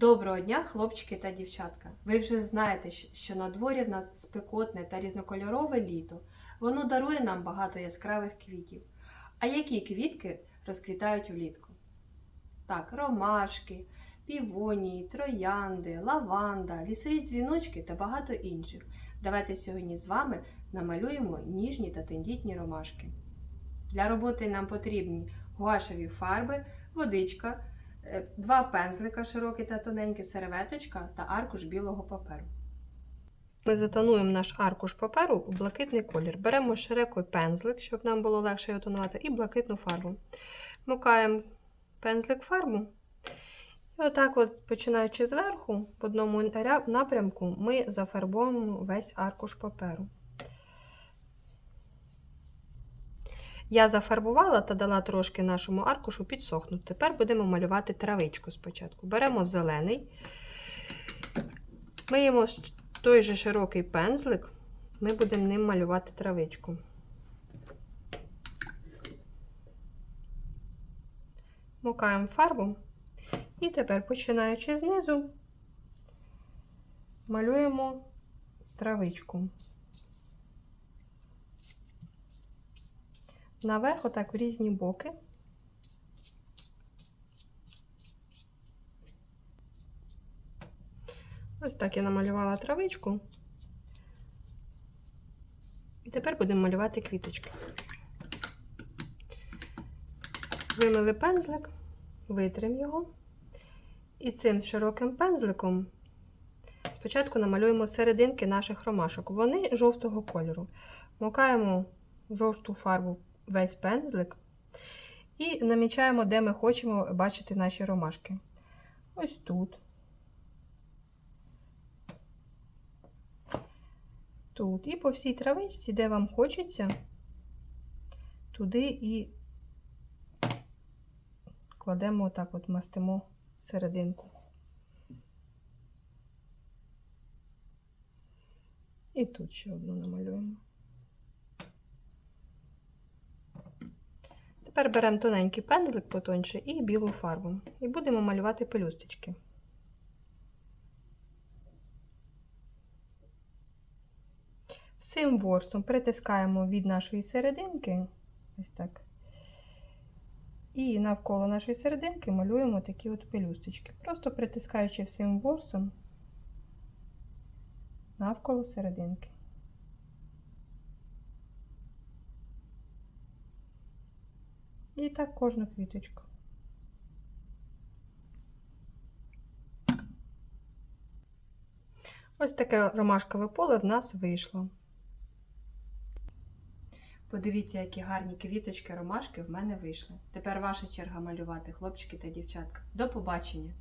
Доброго дня, хлопчики та дівчатка! Ви вже знаєте, що на дворі в нас спекотне та різнокольорове літо. Воно дарує нам багато яскравих квітів. А які квітки розквітають влітку? Так, ромашки, півонії, троянди, лаванда, лісові дзвіночки та багато інших. Давайте сьогодні з вами намалюємо ніжні та тендітні ромашки. Для роботи нам потрібні гуашеві фарби, водичка, два пензлика широкі та тоненькі, серветочка та аркуш білого паперу. Ми затонуємо наш аркуш паперу у блакитний колір. Беремо широкий пензлик, щоб нам було легше його тонувати, і блакитну фарбу. Мукаємо пензлик фарбу. І отак, от, починаючи зверху, в одному напрямку, ми зафарбуємо весь аркуш паперу. Я зафарбувала та дала трошки нашому аркушу підсохнути. Тепер будемо малювати травичку спочатку. Беремо зелений, миємо той же широкий пензлик, ми будемо ним малювати травичку. Мукаємо фарбу. І тепер, починаючи знизу, малюємо травичку. Наверх, отак в різні боки. Ось так я намалювала травичку. І тепер будемо малювати квіточки. Вимили пензлик, витрим його. І цим широким пензликом спочатку намалюємо серединки наших ромашок. Вони жовтого кольору. Мокаємо жовту фарбу весь пензлик і намічаємо, де ми хочемо бачити наші ромашки. Ось тут. Тут. І по всій травичці, де вам хочеться, туди і кладемо отак, от мастимо серединку. І тут ще одну намалюємо. Тепер беремо тоненький пензлик потоньше і білу фарбу. І будемо малювати пелюсточки. Всім ворсом притискаємо від нашої серединки, ось так. І навколо нашої серединки малюємо такі от пелюсточки. Просто притискаючи всім ворсом навколо серединки. І так кожну квіточку. Ось таке ромашкове поле в нас вийшло. Подивіться, які гарні квіточки ромашки в мене вийшли. Тепер ваша черга малювати, хлопчики та дівчатка. До побачення!